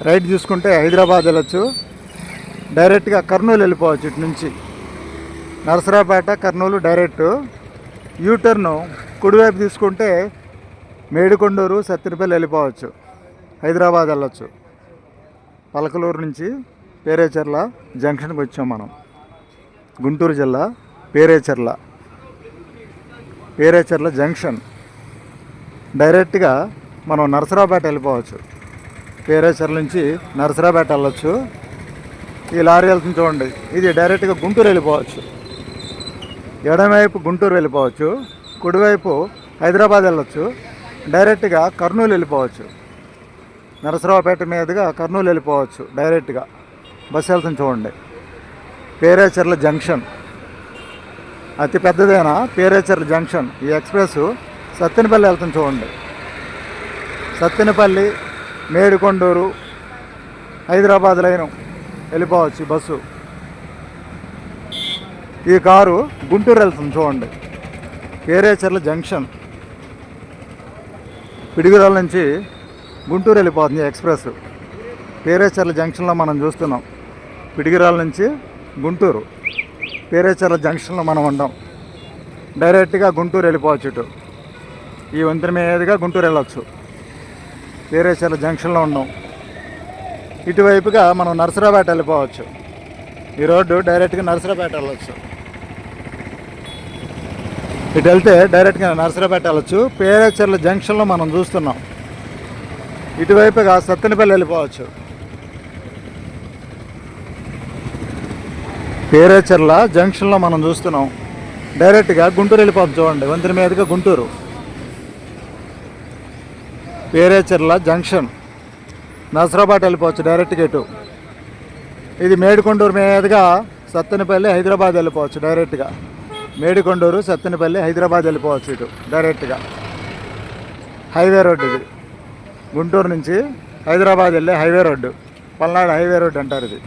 Right చూసుకుంటే హైదరాబాద్ వెళ్ళొచ్చు. డైరెక్ట్గా కర్నూలు వెళ్ళిపోవచ్చు ఇటు నుంచి. నరసరాపేట కర్నూలు డైరెక్ట్. యూటర్ను కుడివైపు తీసుకుంటే మేడికొండూరు సత్తిరిపల్లి వెళ్ళిపోవచ్చు. హైదరాబాద్ వెళ్ళొచ్చు. పలకలూరు నుంచి పేరేచర్ల జంక్షన్కి వచ్చాం మనం. గుంటూరు జిల్లా పేరేచర్ల. పేరేచర్ల జంక్షన్. డైరెక్ట్గా మనం నరసరాపేట వెళ్ళిపోవచ్చు. పేరేచర్ల నుంచి నరసరాపేట వెళ్ళొచ్చు. ఈ లారీ వెళ్తుంది చూడండి. ఇది డైరెక్ట్గా గుంటూరు వెళ్ళిపోవచ్చు. ఎడమవైపు గుంటూరు వెళ్ళిపోవచ్చు. కుడివైపు హైదరాబాద్ వెళ్ళొచ్చు. డైరెక్ట్గా కర్నూలు వెళ్ళిపోవచ్చు. నరసరావుపేట మీదుగా కర్నూలు వెళ్ళిపోవచ్చు. డైరెక్ట్గా బస్సు వెళ్తుంది చూడండి. పేరేచర్ల జంక్షన్. అతి పెద్దదైన పేరేచర్ల జంక్షన్. ఈ ఎక్స్ప్రెస్ సత్తెనపల్లి వెళ్తుంది చూడండి. సత్తెనపల్లి మేడికొండూరు హైదరాబాద్ లైన్ వెళ్ళిపోవచ్చు బస్సు. ఈ కారు గుంటూరు వెళ్తుంది చూడండి. పేరేచర్ల జంక్షన్. పిడిగురాల నుంచి గుంటూరు వెళ్ళిపోతుంది ఎక్స్ప్రెస్. పేరేచర్ల జంక్షన్లో మనం చూస్తున్నాం. పిడిగిరాల నుంచి గుంటూరు. పేరేచర్ల జంక్షన్లో మనం ఉండం. డైరెక్ట్గా గుంటూరు వెళ్ళిపోవచ్చు ఇటు. ఈ వంతెన మీదుగా గుంటూరు వెళ్ళొచ్చు. పేరేచర్ల జంక్షన్లో ఉన్నాం. ఇటువైపుగా మనం నరసరాపేట వెళ్ళిపోవచ్చు. ఈ రోడ్డు డైరెక్ట్గా నరసరాపేట వెళ్ళొచ్చు. ఇటు వెళ్తే డైరెక్ట్గా నరసరాపేట వెళ్ళచ్చు. పేరేచర్ల జంక్షన్లో మనం చూస్తున్నాం. ఇటువైపుగా సత్తెనపల్లి వెళ్ళిపోవచ్చు. పేరేచర్ల జంక్షన్లో మనం చూస్తున్నాం. డైరెక్ట్గా గుంటూరు వెళ్ళిపోవచ్చు చూడండి. వంతెన మీదుగా గుంటూరు. పేరేచర్ల జంక్షన్. నసరాబాద్ వెళ్ళిపోవచ్చు డైరెక్ట్గా ఇటు ఇది మేడికొండూరు మీదుగా సత్తెనపల్లి హైదరాబాద్ వెళ్ళిపోవచ్చు డైరెక్ట్గా. మేడికొండూరు సత్తెనపల్లి హైదరాబాద్ వెళ్ళిపోవచ్చు ఇటు డైరెక్ట్గా. హైవే రోడ్డు ఇది. గుంటూరు నుంచి హైదరాబాద్ వెళ్ళే highway road. Palnadu highway road అంటారు ఇది.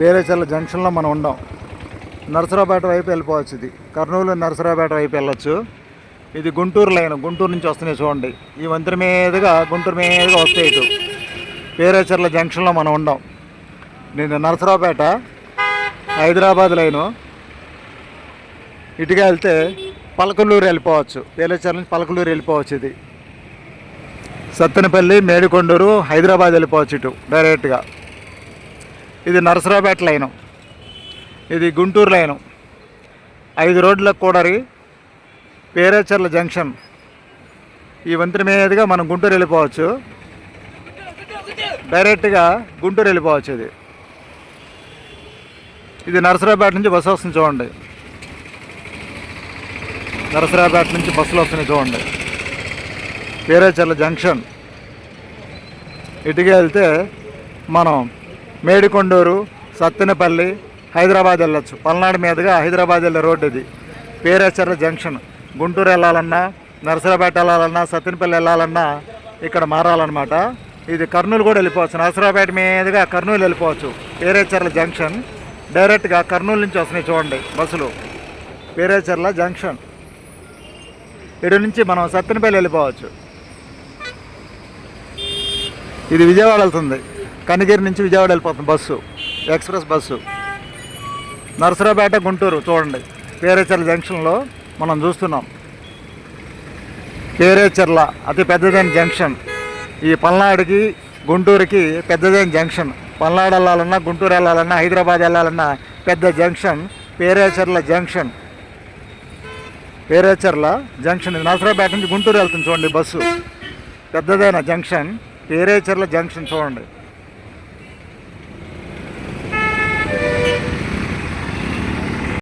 పేరేచర్ల జంక్షన్లో మనం ఉండం. నరసరాపేట వైపు వెళ్ళిపోవచ్చు ఇది. కర్నూలు నరసరాపేట వైపు వెళ్ళొచ్చు. ఇది గుంటూరు లైన్ గుంటూరు నుంచి వస్తున్నాయి చూడండి. ఈ వంతెన మీదుగా గుంటూరు మీదుగా వస్తాయి ఇటు. పేరేచర్ల జంక్షన్లో మనం ఉండం. నేను నరసరావుపేట హైదరాబాద్ లైను. ఇటుగా వెళ్తే పలకలూరు వెళ్ళిపోవచ్చు. పేరేచర్ల నుంచి పలకలూరు వెళ్ళిపోవచ్చు ఇది. సత్తెనపల్లి మేడికొండూరు హైదరాబాద్ వెళ్ళిపోవచ్చు ఇటు డైరెక్ట్గా. ఇది నరసరావుపేట లైను. ఇది గుంటూరు లైను. ఐదు రోడ్లకు కూడరి పేరేచర్ల జంక్షన్. ఈ వంతెన మీదుగా మనం గుంటూరు వెళ్ళిపోవచ్చు. డైరెక్ట్గా గుంటూరు వెళ్ళిపోవచ్చు ఇది. ఇది నరసరావుపేట నుంచి బస్సు వస్తుంది చూడండి. నరసరావుపేట నుంచి బస్సులు వస్తున్నాయి చూడండి. పేరేచర్ల జంక్షన్. ఇటుగా వెళ్తే మనం మేడికొండూరు సత్తెనపల్లి హైదరాబాద్ వెళ్ళొచ్చు. పల్నాడు మీదుగా హైదరాబాద్ వెళ్ళే రోడ్డు ఇది. పేరేచర్ల జంక్షన్. గుంటూరు వెళ్ళాలన్నా నరసరాపేట వెళ్ళాలన్నా సత్తెనపల్లి వెళ్ళాలన్నా ఇక్కడ మారాలన్నమాట. ఇది కర్నూలు కూడా వెళ్ళిపోవచ్చు. నరసరాపేట మీదుగా కర్నూలు వెళ్ళిపోవచ్చు. పేరేచర్ల జంక్షన్. డైరెక్ట్గా కర్నూలు నుంచి వస్తున్నాయి చూడండి బస్సులు. పేరేచర్ల జంక్షన్. ఇటు నుంచి మనం సత్తెనపల్లి వెళ్ళిపోవచ్చు. ఇది విజయవాడ వెళ్తుంది. కనిగిరి నుంచి విజయవాడ వెళ్ళిపోతుంది bus. Express bus. Narasaraopet Guntur చూడండి. పేరేచర్ల జంక్షన్లో మనం చూస్తున్నాం. పేరేచర్ల అతి పెద్దదైన జంక్షన్. ఈ పల్నాడుకి గుంటూరుకి పెద్దదైన జంక్షన్. పల్నాడు వెళ్ళాలన్నా గుంటూరు వెళ్ళాలన్నా హైదరాబాద్ వెళ్ళాలన్నా పెద్ద junction Perecherla junction. Perecherla junction ఇది నరసరావుపేట నుంచి గుంటూరు వెళ్తుంది చూడండి బస్సు. పెద్దదైన జంక్షన్ పేరేచర్ల జంక్షన్ చూడండి.